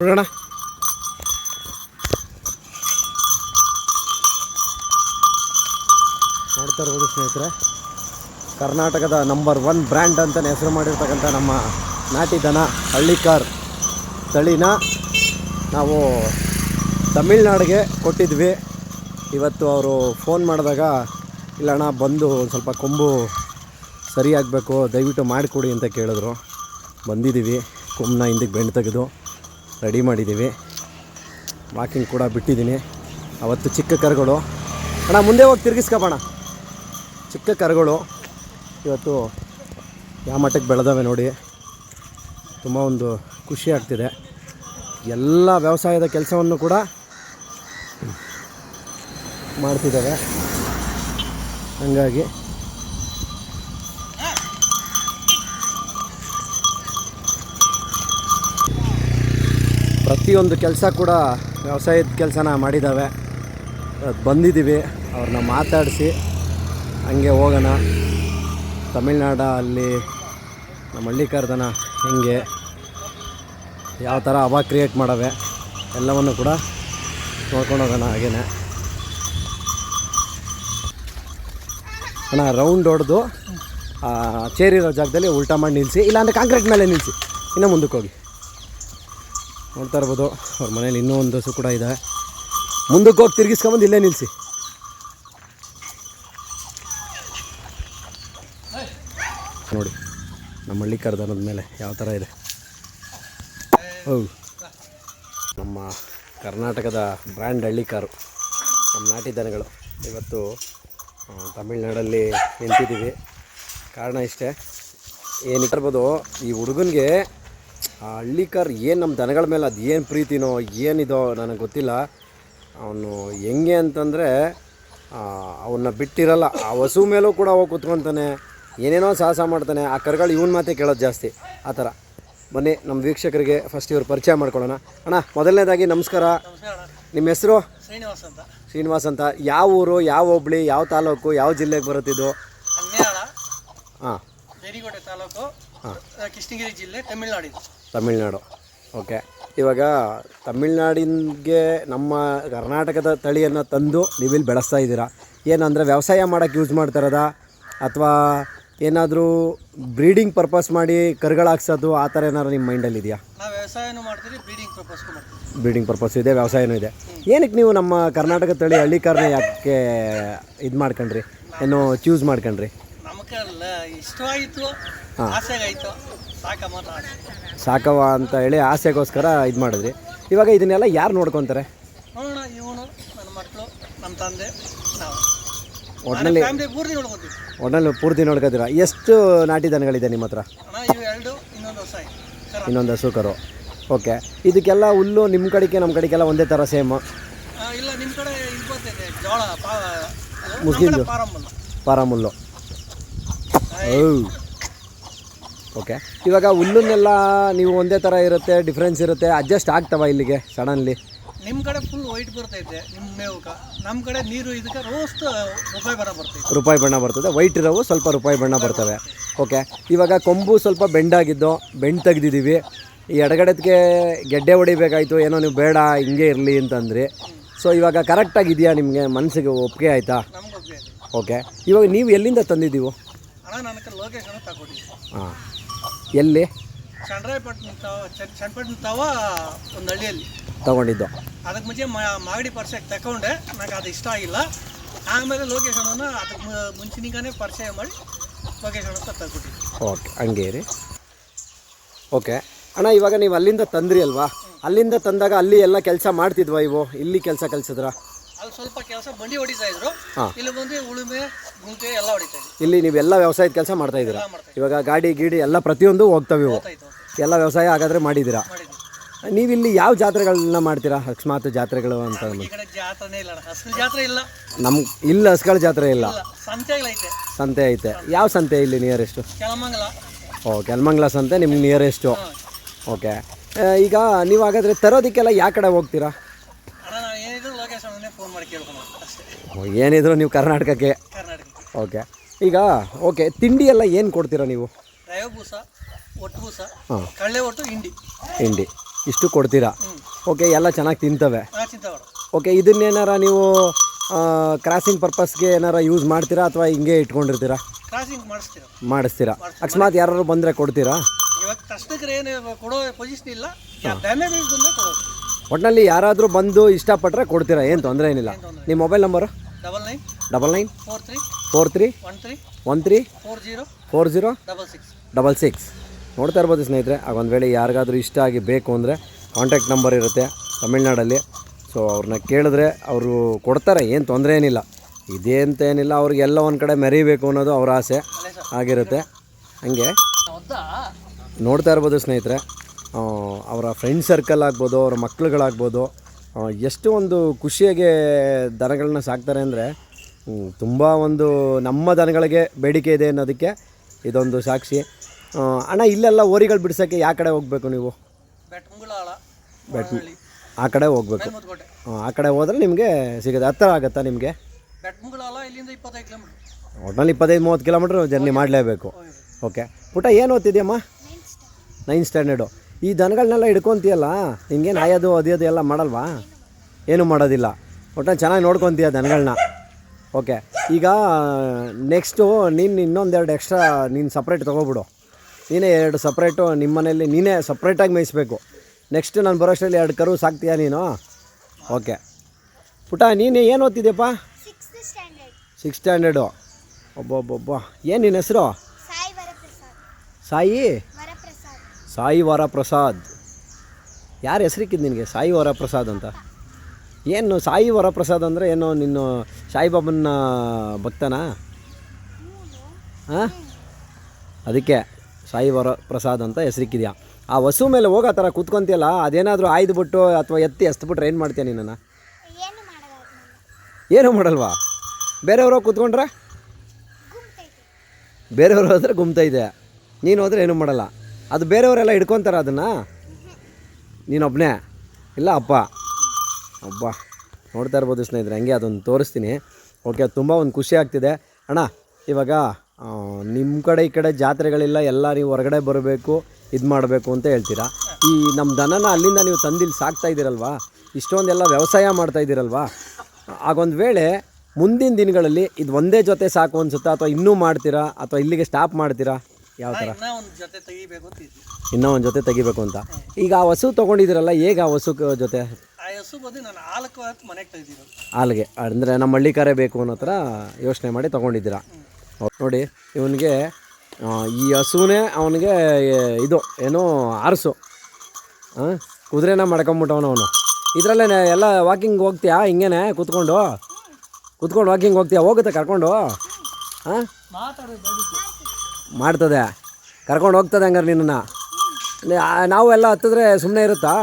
ನೋಡೋಣ ನೋಡ್ತಾ ಇರ್ಬೋದು ಸ್ನೇಹಿತರೆ, ಕರ್ನಾಟಕದ ನಂಬರ್ ಒನ್ ಬ್ರ್ಯಾಂಡ್ ಅಂತಲೇ ಹೆಸರು ಮಾಡಿರ್ತಕ್ಕಂಥ ನಮ್ಮ ನಾಟಿ ದನ ಹಳ್ಳಿಕಾರ್ ತಳಿನ ನಾವು ತಮಿಳ್ನಾಡಿಗೆ ಕೊಟ್ಟಿದ್ವಿ. ಇವತ್ತು ಅವರು ಫೋನ್ ಮಾಡಿದಾಗ ಇಲ್ಲಣ್ಣ ಬಂದು ಒಂದು ಸ್ವಲ್ಪ ಕೊಂಬು ಸರಿಯಾಗಬೇಕು, ದಯವಿಟ್ಟು ಮಾಡಿಕೊಡಿ ಅಂತ ಕೇಳಿದ್ರು. ಬಂದಿದ್ದೀವಿ. ಕೊಂಬನ್ನ ಹಿಂದಕ್ಕೆ ಬೆಂಡ್ ತೆಗೆದು ರೆಡಿ ಮಾಡಿದ್ದೀವಿ. ವಾಕಿಂಗ್ ಕೂಡ ಬಿಟ್ಟಿದ್ದೀನಿ. ಅವತ್ತು ಚಿಕ್ಕ ಕರುಗಳು. ಅಣ್ಣ, ಮುಂದೆ ಹೋಗಿ ತಿರುಗಿಸ್ಕೊಬೋಣ ಚಿಕ್ಕ ಕರುಗಳು. ಇವತ್ತು ಯಾವ ಮಟ್ಟಕ್ಕೆ ಬೆಳೆದವೆ ನೋಡಿ. ತುಂಬ ಒಂದು ಖುಷಿ ಆಗ್ತಿದೆ. ಎಲ್ಲ ವ್ಯವಸಾಯದ ಕೆಲಸವನ್ನು ಕೂಡ ಮಾಡ್ತಿದ್ದಾವೆ. ಹಾಗಾಗಿ. ಪ್ರತಿಯೊಂದು ಕೆಲಸ ಕೂಡ ವ್ಯವಸಾಯದ ಕೆಲಸನ ಮಾಡಿದ್ದಾವೆ. ಬಂದಿದ್ದೀವಿ. ಅವ್ರನ್ನ ಮಾತಾಡಿಸಿ ಹಂಗೆ ಹೋಗೋಣ. ತಮಿಳ್ನಾಡ ಅಲ್ಲಿ ನಮ್ಮ ಹಳ್ಳಿಕಾರ್ದನ ಹೆಂಗೆ, ಯಾವ ಥರ ಹವಾ ಕ್ರಿಯೇಟ್ ಮಾಡವೆ, ಎಲ್ಲವನ್ನು ಕೂಡ ನೋಡ್ಕೊಂಡು ಹೋಗೋಣ ಹಾಗೇನೆ. ಅಣ್ಣ ರೌಂಡ್ ಹೊಡೆದು ಚೇರಿರೋ ಜಾಗದಲ್ಲಿ ಉಲ್ಟಾ ಮಾಡಿ ನಿಲ್ಲಿಸಿ ಇಲ್ಲಾಂದರೆ ಕಾಂಕ್ರೀಟ್ ಮೇಲೆ ನಿಲ್ಲಿಸಿ ಇನ್ನೂ ಮುಂದಕ್ಕೆ ಹೋಗಿ. ನೋಡ್ತಾ ಇರ್ಬೋದು, ಅವ್ರ ಮನೇಲಿ ಇನ್ನೂ ಒಂದು ಹಸು ಕೂಡ ಇದೆ. ಮುಂದಕ್ಕೆ ಹೋಗಿ ತಿರುಗಿಸ್ಕೊಂಬಂದು ಇಲ್ಲೇ ನಿಲ್ಲಿಸಿ ನೋಡಿ, ನಮ್ಮ ಹಳ್ಳಿ ಕರ್ದನದ ಮೇಲೆ ಯಾವ ಥರ ಇದೆ. ಹೌದು. ನಮ್ಮ ಕರ್ನಾಟಕದ ಬ್ರ್ಯಾಂಡ್ ಹಳ್ಳಿ ಕಾರು, ನಮ್ಮ ನಾಟಿ ದನಗಳು. ಇವತ್ತು ತಮಿಳ್ನಾಡಲ್ಲಿ ನಿಂತಿದ್ದೀವಿ. ಕಾರಣ ಇಷ್ಟೇ ಏನಿರ್ಬೋದು ಈ ಹುಡುಗನಿಗೆ ಆ ಹಳ್ಳಿ ಕಾರ್ ಏನು ನಮ್ಮ ದನಗಳ ಮೇಲೆ ಅದು ಏನು ಪ್ರೀತಿನೋ ಏನಿದೋ ನನಗೆ ಗೊತ್ತಿಲ್ಲ. ಅವನು ಹೆಂಗೆ ಅಂತಂದರೆ ಅವನ್ನ ಬಿಟ್ಟಿರಲ್ಲ ಆ ಹಸು ಮೇಲೂ ಕೂಡ ಹೋಗಿ ಕುತ್ಕೊತಾನೆ ಏನೇನೋ ಸಾಹಸ ಮಾಡ್ತಾನೆ ಆ ಕರ್ಗಳು ಇವನ್ ಮಾತೇ ಕೇಳೋದು ಜಾಸ್ತಿ ಆ ಥರ. ಬನ್ನಿ ನಮ್ಮ ವೀಕ್ಷಕರಿಗೆ ಫಸ್ಟ್ ಇವ್ರು ಪರಿಚಯ ಮಾಡ್ಕೊಳ್ಳೋಣ. ಅಣ್ಣ ಮೊದಲನೇದಾಗಿ ನಮಸ್ಕಾರ. ನಿಮ್ಮ ಹೆಸರು? ಶ್ರೀನಿವಾಸ್ ಅಂತ. ಶ್ರೀನಿವಾಸ್ ಅಂತ. ಯಾವ ಊರು ಯಾವ ಹೋಬ್ಳಿ ಯಾವ ತಾಲೂಕು ಯಾವ ಜಿಲ್ಲೆಗೆ ಬರುತ್ತಿದ್ದು? ಹನ್ನೇಳ ಹಾಂ. ದೇರಿಗೋಟೆ ತಾಲೂಕು ಕೃಷ್ಣಗಿರಿ ಜಿಲ್ಲೆ ತಮಿಳುನಾಡಿದು. ತಮಿಳ್ನಾಡು. ಓಕೆ. ಇವಾಗ ತಮಿಳ್ನಾಡಿಗೆ ನಮ್ಮ ಕರ್ನಾಟಕದ ತಳಿಯನ್ನು ತಂದು ನೀವಿಲ್ಲಿ ಬೆಳೆಸ್ತಾ ಇದ್ದೀರಾ? ಏನಂದರೆ ವ್ಯವಸಾಯ ಮಾಡೋಕ್ಕೆ ಯೂಸ್ ಮಾಡ್ತಾರದ? ಅಥವಾ ಏನಾದರೂ ಬ್ರೀಡಿಂಗ್ ಪರ್ಪಸ್ ಮಾಡಿ ಕರುಗಳು ಹಾಕ್ಸೋದು ಆ ಥರ ಏನಾದ್ರು ನಿಮ್ಮ ಮೈಂಡಲ್ಲಿ ಇದೆಯಾ? ನಾವು ವ್ಯವಸಾಯನೂ ಮಾಡ್ತೀವಿ ಬ್ರೀಡಿಂಗ್ ಪರ್ಪಸ್ಗೂ ಮಾಡ್ತೀವಿ. ಬ್ರೀಡಿಂಗ್ ಪರ್ಪಸ್ ಇದೆ ವ್ಯವಸಾಯನೂ ಇದೆ. ಏನಕ್ಕೆ ನೀವು ನಮ್ಮ ಕರ್ನಾಟಕ ತಳಿ ಹಳ್ಳಿ ಕಾರ್ನ ಯಾಕೆ ಇದು ಮಾಡ್ಕೊಂಡ್ರಿ? ಏನು ಚೂಸ್ ಮಾಡ್ಕೊಂಡ್ರಿ? ಇಷ್ಟವಾಯಿತು ಆಸೆಗಾಯಿತು. ಸಾಕಮ್ಮ ಅಂತ ಸಾಕವ ಅಂತ ಹೇಳಿ ಆಸೆಗೋಸ್ಕರ ಇದು ಮಾಡಿದ್ರಿ. ಇವಾಗ ಇದನ್ನೆಲ್ಲ ಯಾರು ನೋಡ್ಕೊತಾರೆ? ನೋಡೋಣ ಇವನು ನನ್ನ ಮಕ್ಕಳು ನಮ್ಮ ತಂದೆ ನಾವು. ಒಟ್ನಲ್ಲಿ ಫ್ಯಾಮಿಲಿ ಪೂರ್ತಿ ನೋಡ್ಕೊತೀವಿ. ಒಟ್ನಲ್ಲಿ ಪೂರ್ತಿ ನೋಡ್ಕೋತೀರಾ? ಎಷ್ಟು ನಾಟಿ ದನಗಳಿದೆ ನಿಮ್ಮ ಹತ್ರ? ಅಣ್ಣ ಇವು ಎರಡು ಇನ್ನೊಂದು ಹೊಸ. ಇನ್ನೊಂದು ಹಸು ಕರು. ಓಕೆ. ಇದಕ್ಕೆಲ್ಲ ಹುಲ್ಲು ನಿಮ್ಮ ಕಡೆಗೆ ನಮ್ಮ ಕಡೆಗೆಲ್ಲ ಒಂದೇ ಥರ ಸೇಮ್ ಇಲ್ಲ ನಿಮ್ಮ ಕಡೆ ಇದು ಬರ್ತೈತೆ ಜೋಳ ಮುಸ್ಲಿಂದು ಪಾರಮುಲ್ಲು. ಓಕೆ. ಇವಾಗ ಹುಲ್ಲನ್ನೆಲ್ಲ ನೀವು ಒಂದೇ ಥರ ಇರುತ್ತೆ ಡಿಫ್ರೆನ್ಸ್ ಇರುತ್ತೆ ಅಡ್ಜಸ್ಟ್ ಆಗ್ತವ ಇಲ್ಲಿಗೆ ಸಡನ್ಲಿ ನಿಮ್ಮ ಕಡೆ ಫುಲ್ ವೈಟ್ ಬರ್ತೈತೆ ನಿಮ್ಮ ಮೇವುಕ. ನಮ್ಮ ಕಡೆ ನೀರು ಇದಕ್ಕೆ ರೋಸ್ಟ್ ರೂಪಾಯಿ ಬಣ್ಣ ಬರ್ತೈತೆ. ರೂಪಾಯಿ ಬಣ್ಣ ಬರ್ತದೆ. ವೈಟ್ ಇರೋವು ಸ್ವಲ್ಪ ರೂಪಾಯಿ ಬಣ್ಣ ಬರ್ತವೆ. ಓಕೆ. ಇವಾಗ ಕೊಂಬು ಸ್ವಲ್ಪ ಬೆಂಡಾಗಿದ್ದು ಬೆಂಡ್ ತೆಗ್ದಿದ್ದೀವಿ. ಈ ಎಡಗಡೆದಕ್ಕೆ ಗೆಡ್ಡೆ ಹೊಡಿಬೇಕಾಯ್ತು ಏನೋ ನೀವು ಬೇಡ ಹಿಂಗೆ ಇರಲಿ ಅಂತಂದ್ರಿ. ಸೊ ಇವಾಗ ಕರೆಕ್ಟಾಗಿ ಇದೆಯಾ ನಿಮಗೆ? ಮನಸ್ಸಿಗೆ ಒಪ್ಪಿಗೆ ಆಯಿತಾ? ಓಕೆ ಇವಾಗ ನೀವು ಎಲ್ಲಿಂದ ತಂದಿದ್ದೀವು? ಅಣ್ಣ ನನಗೆ ಲೊಕೇಶನ್ ತಗೊಂಡಿದ್ದೆ. ಹಾಂ. ಎಲ್ಲಿ? ಒಂದು ಹಳ್ಳಿಯಲ್ಲಿ. ತಗೊಂಡಿದ್ದು. ಅದಕ್ಕೆ ಮುಂಚೆ ಮಾಗಡಿ ಪರಿಚಯ ತಗೊಂಡೆ ನನಗೆ ಅದು ಇಷ್ಟ ಆಗಿಲ್ಲ. ಆಮೇಲೆ ಲೊಕೇಶನನ್ನು ಅದಕ್ಕೆ ಮು- ಮುಂಚಿನಿಗಾನೇ ಪರಿಚಯ ಮಾಡಿ ಲೊಕೇಶನ್ ಅಂತ ತಗೊಟ್ಟಿದ್ದೆ ಓಕೆ ಹಂಗೇ ರೀ ಓಕೆ ಅಣ್ಣ ಇವಾಗ ನೀವು ಅಲ್ಲಿಂದ ತಂದ್ರಿ ಅಲ್ವಾ? ಅಲ್ಲಿಂದ ತಂದಾಗ ಅಲ್ಲಿ ಎಲ್ಲ ಕೆಲಸ ಮಾಡ್ತಿದ್ವಾ ಇವು? ಇಲ್ಲಿ ಕೆಲಸ ಕಲಿಸಿದ್ರ? ಅಲ್ಲಿ ಸ್ವಲ್ಪ ಕೆಲಸ ಬಂಡಿ ಹೊಡಿತಾ ಇದ್ರು. ಇಲ್ಲಿ ಬಂದು ಉಳುಮೆ ಗುಂಟೆ ಎಲ್ಲ ಹೊಡಿತಾ ಇದ್ರು. ಇಲ್ಲಿ ನೀವೆಲ್ಲ ವ್ಯವಸಾಯದ ಕೆಲಸ ಮಾಡ್ತಾ ಇದ್ದೀರಾ? ಇವಾಗ ಗಾಡಿ ಗೀಡಿ ಎಲ್ಲ ಪ್ರತಿಯೊಂದು ಹೋಗ್ತವೆ ಇವು. ಎಲ್ಲ ವ್ಯವಸಾಯ ಹಾಗಾದ್ರೆ ಮಾಡಿದ್ದೀರಾ? ನೀವು ಇಲ್ಲಿ ಯಾವ ಜಾತ್ರೆಗಳನ್ನ ಮಾಡ್ತೀರಾ? ಅಕಸ್ಮಾತ್ ಜಾತ್ರೆಗಳು ಅಂತ ನಮ್ ಇಲ್ಲ ಹಸ್ಗಳ ಜಾತ್ರೆ ಇಲ್ಲ. ಸಂತೆ ಐತೆ. ಯಾವ ಸಂತೆ ಇಲ್ಲಿ ನಿಯರೆಸ್ಟು ಓ ಕೆಲ್ಮಂಗ್ಲ ಸಂತೆ ನಿಮ್ಗೆ ನಿಯರೆಸ್ಟು. ಓಕೆ. ಈಗ ನೀವು ಹಾಗಾದರೆ ತರೋದಕ್ಕೆಲ್ಲ ಯಾವ ಕಡೆ ಹೋಗ್ತೀರಾ? ಏನಿದ್ರು ನೀವು ಕರ್ನಾಟಕಕ್ಕೆ? ಓಕೆ. ಈಗ ಓಕೆ ತಿಂಡಿ ಎಲ್ಲ ಏನು ಕೊಡ್ತೀರಾ ನೀವು? ಹಾಂ. ಹಿಂಡಿ. ತಿಂಡಿ ಇಷ್ಟು ಕೊಡ್ತೀರಾ? ಓಕೆ ಎಲ್ಲ ಚೆನ್ನಾಗಿ ತಿಂತವೆ. ಓಕೆ ಇದನ್ನೇನಾರ ನೀವು ಕ್ರಾಸಿಂಗ್ ಪರ್ಪಸ್ಗೆ ಏನಾರ ಯೂಸ್ ಮಾಡ್ತೀರಾ ಅಥವಾ ಹಿಂಗೆ ಇಟ್ಕೊಂಡಿರ್ತೀರಾ? ಮಾಡಿಸ್ತೀರಾ. ಅಕಸ್ಮಾತ್ ಯಾರು ಬಂದರೆ ಕೊಡ್ತೀರಾ? ಇವಾಗ ಕಷ್ಟಕ್ಕೆ ಏನು ಕೊಡೋ ಪೊಸಿಷನ್ ಇಲ್ಲ. ಡ್ಯಾಮೇಜ್ ಬಂದರೆ ಕೊಡೋದು. ಒಟ್ಟಿನಲ್ಲಿ ಯಾರಾದರೂ ಬಂದು ಇಷ್ಟಪಟ್ಟರೆ ಕೊಡ್ತೀರಾ? ಏನು ತೊಂದರೆ ಏನಿಲ್ಲ. ಏನ್ ನಿಮ್ಮ mobile number double nine double nine four three four three one three one three four zero four zero double six double six ನೋಡ್ತಾ ಇರ್ಬೋದು ಸ್ನೇಹಿತರೆ ಆಗ ಒಂದು ವೇಳೆ ಯಾರಿಗಾದರೂ ಇಷ್ಟ ಆಗಿ ಬೇಕು ಅಂದರೆ ಕಾಂಟ್ಯಾಕ್ಟ್ ನಂಬರ್ ಇರುತ್ತೆ ತಮಿಳ್ನಾಡಲ್ಲಿ. ಸೊ ಅವ್ರನ್ನ ಕೇಳಿದ್ರೆ ಅವರು ಕೊಡ್ತಾರೆ ಏನು ತೊಂದರೆ ಏನಿಲ್ಲ. ಇದೇ ಅಂತ ಏನಿಲ್ಲ ಅವ್ರಿಗೆಲ್ಲ ಒಂದು ಕಡೆ ಮೆರಿಬೇಕು ಅನ್ನೋದು ಅವ್ರ ಆಸೆ. ಆಗಿರುತ್ತೆ. ಹಂಗೆ. ನೋಡ್ತಾ ಇರ್ಬೋದು ಸ್ನೇಹಿತರೆ ಅವರ ಫ್ರೆಂಡ್ ಸರ್ಕಲ್ ಆಗ್ಬೋದು ಅವರ ಮಕ್ಕಳುಗಳಾಗ್ಬೋದು ಎಷ್ಟು ಒಂದು ಖುಷಿಯಾಗಿ ದನಗಳನ್ನ ಸಾಕ್ತಾರೆ ಅಂದರೆ ತುಂಬ ಒಂದು ನಮ್ಮ ದನಗಳಿಗೆ ಬೇಡಿಕೆ ಇದೆ ಅನ್ನೋದಕ್ಕೆ ಇದೊಂದು ಸಾಕ್ಷಿ. ಅಣ್ಣ ಇಲ್ಲೆಲ್ಲ ಓರಿಗಳು ಬಿಡ್ಸೋಕ್ಕೆ ಯಾವ ಕಡೆ ಹೋಗಬೇಕು ನೀವು? ಬೆಟ್ ಆ ಕಡೆ ಹೋಗ್ಬೇಕು. ಆ, ಕಡೆ ಹೋದರೆ ನಿಮಗೆ ಸಿಗುತ್ತೆ. ಹತ್ತಿರ ಆಗುತ್ತಾ ನಿಮಗೆ? ಒಟ್ನಲ್ಲಿ ಇಪ್ಪತ್ತೈದು ಮೂವತ್ತು ಕಿಲೋಮೀಟ್ರ್ ಜರ್ನಿ ಮಾಡಲೇಬೇಕು. ಓಕೆ ಪುಟ ಏನು ಓದ್ತಿದ್ಯಮ್ಮ? Nine standard. ಈ ದನಗಳನ್ನೆಲ್ಲ ಹಿಡ್ಕೊತೀಯಲ್ಲ? ಹಿಂಗೇನು ಆಯೋದು ಅದಿಯೋದು ಎಲ್ಲ ಮಾಡಲ್ವಾ? ಏನೂ ಮಾಡೋದಿಲ್ಲ. ಒಟ್ಟು ಚೆನ್ನಾಗಿ ನೋಡ್ಕೊತೀಯ ದನಗಳನ್ನ ಓಕೆ. ಈಗ ನೆಕ್ಸ್ಟು ನೀನು ಇನ್ನೊಂದೆರಡು ಎಕ್ಸ್ಟ್ರಾ ನೀನು ಸಪ್ರೇಟ್ ತೊಗೊಬಿಡು. ನೀನೇ ಎರಡು ಸಪ್ರೇಟು ನಿಮ್ಮ ಮನೇಲಿ ನೀನೇ ಸಪ್ರೇಟಾಗಿ ಮೇಯಿಸ್ಬೇಕು. ನೆಕ್ಸ್ಟ್ ನಾನು ಬರೋಷ್ಟರಲ್ಲಿ ಎರಡು ಕರು ಸಾಕ್ತೀಯಾ ನೀನು? ಓಕೆ. ಪುಟ ನೀನು ಏನು ಓದ್ತಿದ್ಯಪ್ಪ? ಸ್ಟ್ಯಾಂಡರ್ಡ್ ಸಿಕ್ಸ್ ಸ್ಟ್ಯಾಂಡರ್ಡು ಒಬ್ಬೊಬ್ಬೊಬ್ಬ. ಏನು ನಿನ್ನ ಹೆಸರು? ಸಾಯಿ? ವರಪ್ರಸಾದ್ ಸಾಯಿ ವರ ಪ್ರಸಾದ್. ಯಾರು ಹೆಸರಿಕ್ಕಿದ್ದು ನಿನಗೆ? ಸಾಯಿ ವರಪ್ರಸಾದ್ ಅಂತ? ಏನು ಸಾಯಿ ವರಪ್ರಸಾದ್ ಅಂದರೆ ಏನು ನಿನ್ನ ಸಾಯಿಬಾಬನ ಭಕ್ತನಾ? ಹಾಂ? ಅದಕ್ಕೆ ಸಾಯಿ ವರಪ್ರಸಾದ್ ಅಂತ ಹೆಸರಿಕ್ಕಿದ್ಯಾ? ಆ ವಸು ಮೇಲೆ ಹೋಗೋ ಥರ ಕೂತ್ಕೊಂತಿಯಲ್ಲ ಅದೇನಾದರೂ ಆಯ್ದು ಬಿಟ್ಟು ಅಥವಾ ಎತ್ತಿ ಎಸ್ತ್ಬಿಟ್ರೆ ಏನು ಮಾಡ್ತೀಯ ನಿನ್ನನ್ನು? ಏನು ಮಾಡಲ್ಲ. ನಾನು ಏನೂ ಮಾಡಲ್ವಾ? ಬೇರೆಯವ್ರು ಕೂತ್ಕೊಂಡ್ರೆ? ಬೇರೆಯವ್ರು ಹೋದ್ರೆ ಗುಮ್ತೈತೆ ನೀನು ಹೋದ್ರೆ ಏನೂ ಮಾಡಲ್ಲ. ಅದು ಬೇರೆಯವರೆಲ್ಲ ಹಿಡ್ಕೊತಾರ ಅದನ್ನು? ನೀನೊಬ್ಬನೇ ಇಲ್ಲ, ಅಪ್ಪ. ಅಬ್ಬ, ನೋಡ್ತಾ ಇರ್ಬೋದು ಸ್ನೇಹಿತರೆ, ಹಂಗೆ ಅದೊಂದು ತೋರಿಸ್ತೀನಿ. ಓಕೆ, ತುಂಬ ಒಂದು ಖುಷಿ ಆಗ್ತಿದೆ. ಅಣ್ಣ, ಇವಾಗ ನಿಮ್ಮ ಕಡೆ ಈ ಕಡೆ ಜಾತ್ರೆಗಳಿಲ್ಲ, ಎಲ್ಲ ನೀವು ಹೊರಗಡೆ ಬರಬೇಕು, ಇದು ಮಾಡಬೇಕು ಅಂತ ಹೇಳ್ತೀರಾ? ಈ ನಮ್ಮ ದನನ ಅಲ್ಲಿಂದ ನೀವು ತಂದಿಲ್ಲಿ ಸಾಕ್ತಾ ಇದ್ದೀರಲ್ವಾ? ಇಷ್ಟೊಂದೆಲ್ಲ ವ್ಯವಸಾಯ ಮಾಡ್ತಾ ಇದ್ದೀರಲ್ವಾ? ಆಗೊಂದು ವೇಳೆ ಮುಂದಿನ ದಿನಗಳಲ್ಲಿ ಇದು ಒಂದೇ ಜೊತೆ ಸಾಕು ಅನ್ಸುತ್ತಾ, ಅಥವಾ ಇನ್ನೂ ಮಾಡ್ತೀರಾ, ಅಥವಾ ಇಲ್ಲಿಗೆ ಸ್ಟಾಪ್ ಮಾಡ್ತೀರಾ? ಯಾವ ಥರ? ಇನ್ನೂ ಒಂದು ಜೊತೆ ತೆಗಿಬೇಕು ಅಂತ ಇದ್ವಿ ಇನ್ನೂ ಒಂದು ಜೊತೆ ತೆಗಿಬೇಕು ಅಂತ. ಈಗ ಆ ಹಸು ತೊಗೊಂಡಿದ್ದೀರಲ್ಲ ಹೇಗೆ ಆ ಹಸು ಕ- ಜೊತೆ? ಆ ಹಸು ಬದಿ ನಾನು ಹಾಲಕ್ಕೆ ಹೊತ್ತು ಮನೆಗೆ ತೆಗ್ದಿರೋದು. ಹಾಲಿಗೆ. ಅಂದರೆ ನಮ್ಮ ಹಳ್ಳಿಕಾರೇ ಬೇಕು ಅನ್ನೋ ಥರ ಯೋಚನೆ ಮಾಡಿ ತೊಗೊಂಡಿದ್ದೀರಾ? ನೋಡಿ ಇವನಿಗೆ ಈ ಹಸುವೇ ಅವನಿಗೆ ಇದು ಏನೋ ಆರಸು. ಹಾಂ ಕುದುರೆನ ಮಾಡ್ಕೊಂಬಿಟ್ಟವನು ಅವನು. ಇದರಲ್ಲೇ ಎಲ್ಲ ವಾಕಿಂಗ್ ಹೋಗ್ತೀಯಾ? ಹಿಂಗೇನೆ ಕೂತ್ಕೊಂಡು? ಕೂತ್ಕೊಂಡು ವಾಕಿಂಗ್ ಹೋಗ್ತೀಯಾ? ಹೋಗುತ್ತೆ ಕರ್ಕೊಂಡು? ಹಾಂ ಮಾತಾಡೋದು ಮಾಡ್ತದೆ. ಕರ್ಕೊಂಡು ಹೋಗ್ತದೆ ಹಂಗಾರೆ ನಿನ್ನನ್ನು. ನಾವು ಎಲ್ಲ ಹತ್ತಿದ್ರೆ ಸುಮ್ಮನೆ ಇರುತ್ತಾ?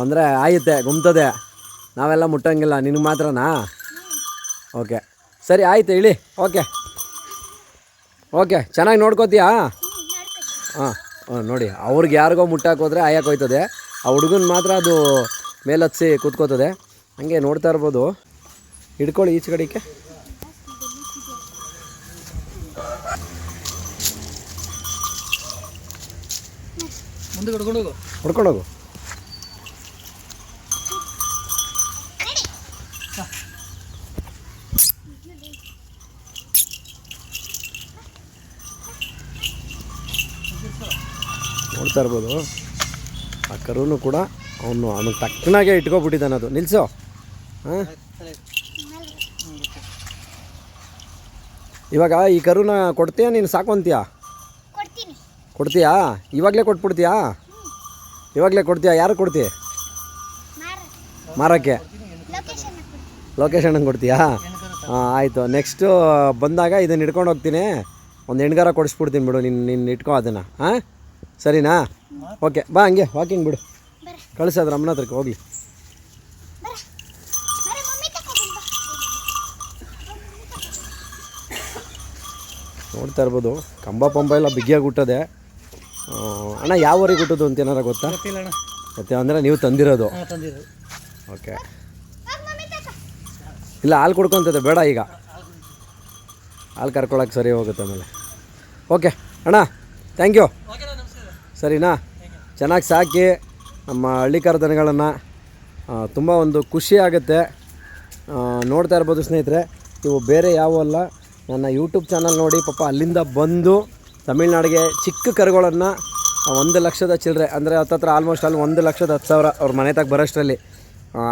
ಅಂದರೆ ಆಯುತ್ತೆ ಗುಮ್ತದೆ. ನಾವೆಲ್ಲ ಮುಟ್ಟಂಗಿಲ್ಲ ನಿನಗೆ ಮಾತ್ರನಾ? ಓಕೆ. ಸರಿ ಆಯಿತು ಇಳಿ. ಓಕೆ. ಓಕೆ ಚೆನ್ನಾಗಿ ನೋಡ್ಕೋತೀಯಾ? ಹಾಂ ಹಾಂ ನೋಡಿ ಅವ್ರಿಗೆ ಯಾರಿಗೋ ಮುಟ್ಟಾಕ್ ಹೋದ್ರೆ ಆಯಕ್ಕೆ ಹೋಯ್ತದೆ. ಆ ಹುಡುಗನ ಮಾತ್ರ ಅದು ಮೇಲತ್ಸಿ ಕೂತ್ಕೋತದೆ. ಹಂಗೆ ನೋಡ್ತಾ ಇರ್ಬೋದು. ಹಿಡ್ಕೊಳ್ಳಿ ಈಚೆ ಕಡೆಗೆ. ಮುಂದೆ ನೋಡ್ತಾ ಇರ್ಬೋದು. ಆ ಕರುನು ಕೂಡ ಅವನು ಅವನಿಗೆ ತಕ್ಕನಾಗೆ ಇಟ್ಕೊಬಿಟ್ಟಿದ್ದಾನೆ ಅದು. ನಿಲ್ಸೋ. ಹಾಂ? ಇವಾಗ ಈ ಕರುನ ಕೊಡ್ತೀಯಾ ನೀನು ಸಾಕೊಂತೀಯಾ ಕೊಡ್ತೀಯಾ? ಇವಾಗಲೇ ಕೊಟ್ಬಿಡ್ತೀಯಾ? ಇವಾಗಲೇ ಕೊಡ್ತೀಯಾ? ಯಾರು ಕೊಡ್ತೀಯ? ಮಾರ ಮಾರೋಕ್ಕೆ. ಲೊಕೇಶನ್ ಹಂಗೆ ಕೊಡ್ತೀಯಾ? ಹಾಂ, ಆಯಿತು. ನೆಕ್ಸ್ಟು ಬಂದಾಗ ಇದನ್ನು ಹಿಡ್ಕೊಂಡು ಹೋಗ್ತೀನಿ. ಒಂದು ಹೆಣ್ಗಾರ ಕೊಡಿಸ್ಬಿಡ್ತೀನಿ ಬಿಡು. ನಿನ್ನ ನಿನ್ನ ಇಟ್ಕೋ ಅದನ್ನು. ಹಾಂ? ಸರಿನಾ? ಓಕೆ ಬಾ ಹಂಗೆ. ವಾಕಿಂಗ್ ಬಿಡು. ಕಳಿಸೋದ್ರ ಕಳಿಸೋದು ರಮ್ಮನ ಹತ್ರಕ್ಕೆ. ಹೋಗಲಿ. ನೋಡ್ತಾ ಇರ್ಬೋದು. ಕಂಬ ಪಂಬ ಎಲ್ಲ ಬಿಗಿಯಾಗಿ ಹುಟ್ಟದೆ. ಅಣ್ಣ ಯಾವ ಊರಿಗೆ ಹುಟ್ಟೋದು ಅಂತ ಏನಾರ ಗೊತ್ತಾ? ಗೊತ್ತಿಲ್ಲ ಅಂದರೆ ನೀವು ತಂದಿರೋದು. ಓಕೆ. ಇಲ್ಲ ಹಾಲು ಕುಡ್ಕೊತದೆ ಬೇಡ ಈಗ. ಹಾಲು ಕರ್ಕೊಳಕ್ಕೆ ಸರಿ ಹೋಗುತ್ತೆ ಆಮೇಲೆ. ಓಕೆ ಅಣ್ಣ ಥ್ಯಾಂಕ್ ಯು ಸರಿನಾ? ಚೆನ್ನಾಗಿ ಸಾಕಿ ನಮ್ಮ ಹಳ್ಳಿ ದನಗಳನ್ನು ತುಂಬ ಒಂದು ಖುಷಿ ಆಗುತ್ತೆ. ನೋಡ್ತಾ ಇರ್ಬೋದು ಸ್ನೇಹಿತರೆ ಇವು ಬೇರೆ ಯಾವೂ ಅಲ್ಲ ನನ್ನ ಯೂಟ್ಯೂಬ್ ಚಾನಲ್ ನೋಡಿ ಪಾಪ ಅಲ್ಲಿಂದ ಬಂದು ತಮಿಳ್ನಾಡಿಗೆ ಚಿಕ್ಕ ಕರುಗಳನ್ನು ಒಂದು ಲಕ್ಷದ ಚಿಲ್ಲರೆ ಅಂದರೆ ಹತ್ತತ್ರ ಆಲ್ಮೋಸ್ಟ್ ಅಲ್ಲಿ ಒಂದು ಲಕ್ಷದ ಹತ್ತು ಸಾವಿರ ಅವ್ರ ಮನೆ ತಗ ಬರೋಷ್ಟರಲ್ಲಿ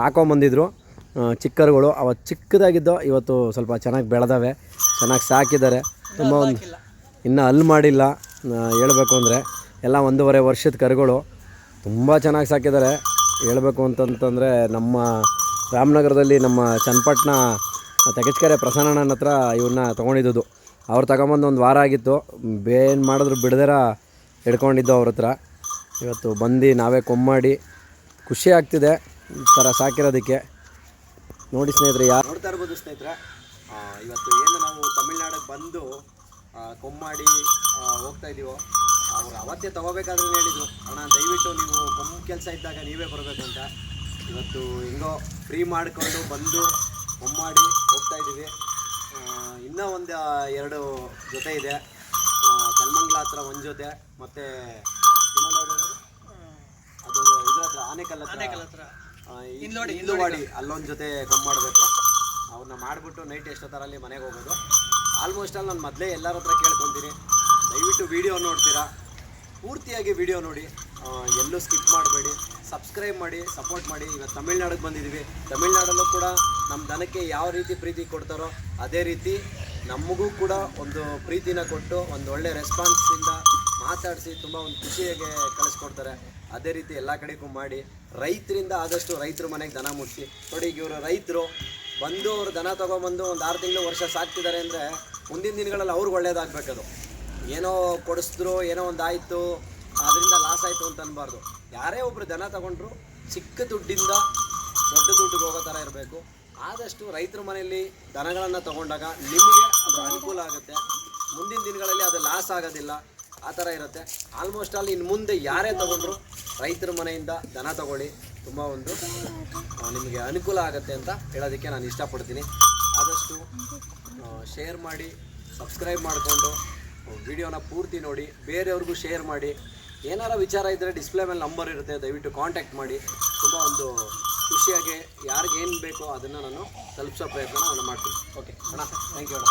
ಹಾಕೊಂಬಂದಿದ್ರು ಚಿಕ್ಕರುಗಳು ಚಿಕ್ಕ ಕರುಗಳು. ಅವತ್ತು ಚಿಕ್ಕದಾಗಿದ್ದು ಇವತ್ತು ಸ್ವಲ್ಪ ಚೆನ್ನಾಗಿ ಬೆಳೆದವೆ ಚೆನ್ನಾಗಿ ಸಾಕಿದ್ದಾರೆ. ತುಂಬ ಒಂದು ಇನ್ನೂ ಅಲ್ಲಿ ಮಾಡಿಲ್ಲ. ಹೇಳಬೇಕು ಅಂದರೆ ಎಲ್ಲ ಒಂದೂವರೆ ವರ್ಷದ ಕರುಗಳು. ತುಂಬ ಚೆನ್ನಾಗಿ ಸಾಕಿದ್ದಾರೆ. ಹೇಳಬೇಕು ಅಂತಂತಂದರೆ ನಮ್ಮ ರಾಮನಗರದಲ್ಲಿ ನಮ್ಮ ಚನ್ನಪಟ್ಟಣ ತೆಗೆಚ್ಕೆರೆ ಪ್ರಸನ್ನಣ್ಣನ ಹತ್ರ ಇವನ್ನ ತೊಗೊಂಡಿದ್ದು ಅವ್ರು ತಗೊಂಬಂದು ಒಂದು ವಾರ ಆಗಿತ್ತು. ಬೇನ್ ಮಾಡಿದ್ರು ಬಿಡ್ದಿರ ಹಿಡ್ಕೊಂಡಿದ್ದು ಅವ್ರ ಹತ್ರ. ಇವತ್ತು ಬಂದು ನಾವೇ ಕೊಮ್ಮಾಡಿ. ಖುಷಿ ಆಗ್ತಿದೆ ಈ ಥರ ಸಾಕಿರೋದಕ್ಕೆ. ನೋಡಿ ಸ್ನೇಹಿತರೆ, ಯಾರು ನೋಡ್ತಾ ಇರ್ಬೋದು ಸ್ನೇಹಿತರೆ ಇವತ್ತು ಏನು ನಾವು ತಮಿಳ್ನಾಡಿಗೆ ಬಂದು ಕೊಮ್ಮಾಡಿ ಹೋಗ್ತಾ ಇದ್ದೀವೋ ಅವ್ರು ಅವತ್ತೇ ತಗೋಬೇಕಾದ್ರೆ ಹೇಳಿದ್ರು. ಅಣ್ಣ, ದಯವಿಟ್ಟು ನೀವು ಕೊಮ್ಮ ಕೆಲಸ ಇದ್ದಾಗ ನೀವೇ ಬರಬೇಕು ಅಂತ. ಇವತ್ತು ಹೆಂಗೋ ಫ್ರೀ ಮಾಡಿಕೊಂಡು ಬಂದು, ಕೊಮ್ಮಾಡಿ ಹೋಗ್ತಾ ಇದ್ದೀವಿ ಇನ್ನೂ ಒಂದು ಎರಡು ಜೊತೆ ಇದೆ. ಕಲ್ಮಂಗ್ಲ ಹತ್ರ ಒಂದು ಜೊತೆ ಮತ್ತೆ? ಅದು ಇದ್ರ ಹತ್ರ ಆನೆಕಲ್ ಹತ್ರ. ಇಂದ್ಲವಾಡಿ ಅಲ್ಲೊಂದು ಜೊತೆ ಕಮ್ಮಿ ಮಾಡಬೇಕು. ಅವ್ರನ್ನ ಮಾಡಿಬಿಟ್ಟು ನೈಟ್ ಎಷ್ಟೊತ್ತರಲ್ಲಿ ಮನೆಗೆ ಹೋಗೋದು. ಆಲ್ಮೋಸ್ಟ್ ಅಲ್ಲಿ ನಾನು ಮೊದಲೇ ಎಲ್ಲರ ಹತ್ರ ಕೇಳ್ಕೊತೀನಿ. ದಯವಿಟ್ಟು ವಿಡಿಯೋ ನೋಡ್ತೀರಾ? ಪೂರ್ತಿಯಾಗಿ ವಿಡಿಯೋ ನೋಡಿ. ಎಲ್ಲೂ ಸ್ಕಿಪ್ ಮಾಡಬೇಡಿ. ಸಬ್ಸ್ಕ್ರೈಬ್ ಮಾಡಿ ಸಪೋರ್ಟ್ ಮಾಡಿ. ಇವತ್ತು ತಮಿಳ್ನಾಡಿಗೆ ಬಂದಿದ್ದೀವಿ ತಮಿಳ್ನಾಡಲ್ಲೂ ಕೂಡ ನಮ್ಮ ದನಕ್ಕೆ ಯಾವ ರೀತಿ ಪ್ರೀತಿ ಕೊಡ್ತಾರೋ ಅದೇ ರೀತಿ ನಮಗೂ ಕೂಡ ಒಂದು ಪ್ರೀತಿನ ಕೊಟ್ಟು ಒಂದು ಒಳ್ಳೆ ರೆಸ್ಪಾನ್ಸಿಂದ ಮಾತಾಡಿಸಿ ತುಂಬ ಒಂದು ಖುಷಿಯಾಗಿ ಕಳಿಸ್ಕೊಡ್ತಾರೆ. ಅದೇ ರೀತಿ ಎಲ್ಲ ಕಡೆಗೂ ಮಾಡಿ. ರೈತರಿಂದ ಆದಷ್ಟು ರೈತರ ಮನೆಗೆ ದನ ಮುಟ್ಟಿಸಿ ನೋಡಿ ಈಗ ಇವರು ರೈತರು ಬಂದು ಅವರು ದನ ತೊಗೊಂಬಂದು ಒಂದು ಆರು ತಿಂಗಳು ವರ್ಷ ಸಾಕ್ತಿದ್ದಾರೆ ಅಂದರೆ ಮುಂದಿನ ದಿನಗಳಲ್ಲಿ ಅವ್ರಿಗೆ ಒಳ್ಳೇದಾಗಬೇಕದು. ಏನೋ ಕೊಡಿಸಿದ್ರು, ಏನೋ ಒಂದು ಆಯಿತು. ಅದರಿಂದ ಲಾಸ್ ಆಯಿತು ಅಂತ ಅನ್ಬಾರ್ದು. ಯಾರೇ ಒಬ್ಬರು ದನ ತಗೊಂಡ್ರು ಚಿಕ್ಕ ದುಡ್ಡಿಂದ ದೊಡ್ಡ ದುಡ್ಡಿಗೆ ಹೋಗೋ ಥರ ಇರಬೇಕು. ಆದಷ್ಟು ರೈತರ ಮನೆಯಲ್ಲಿ ದನಗಳನ್ನು ತಗೊಂಡಾಗ ನಿಮಗೆ ಅದು ಅನುಕೂಲ ಆಗುತ್ತೆ. ಮುಂದಿನ ದಿನಗಳಲ್ಲಿ ಅದು ಲಾಸ್ ಆಗೋದಿಲ್ಲ. ಆ ಥರ ಇರುತ್ತೆ. ಆಲ್ಮೋಸ್ಟ್ ಆಲ್ ಇನ್ನು ಮುಂದೆ ಯಾರೇ ತಗೊಂಡ್ರು ರೈತರ ಮನೆಯಿಂದ ದನ ತಗೊಳ್ಳಿ. ತುಂಬ ಒಂದು ನಿಮಗೆ ಅನುಕೂಲ ಆಗುತ್ತೆ ಅಂತ ಹೇಳೋದಕ್ಕೆ ನಾನು ಇಷ್ಟಪಡ್ತೀನಿ. ಆದಷ್ಟು ಶೇರ್ ಮಾಡಿ ಸಬ್ಸ್ಕ್ರೈಬ್ ಮಾಡಿಕೊಂಡು ವಿಡಿಯೋನ ಪೂರ್ತಿ ನೋಡಿ, ಬೇರೆಯವ್ರಿಗೂ ಶೇರ್ ಮಾಡಿ. ಏನಾರ ವಿಚಾರ ಇದ್ದರೆ ಡಿಸ್ಪ್ಲೇ ಮೇಲೆ ನಂಬರ್ ಇರುತ್ತೆ, ದಯವಿಟ್ಟು ಕಾಂಟ್ಯಾಕ್ಟ್ ಮಾಡಿ. ತುಂಬ ಒಂದು ಖುಷಿಯಾಗಿ ಯಾರಿಗೇನು ಬೇಕೋ ಅದನ್ನು ನಾನು ತಲುಪಿಸೋ ಪ್ರಯತ್ನ ನಾನು ಮಾಡ್ತೀನಿ. ಓಕೆ ಅಣ್ಣ ಥ್ಯಾಂಕ್ ಯು ಅಣ್ಣ.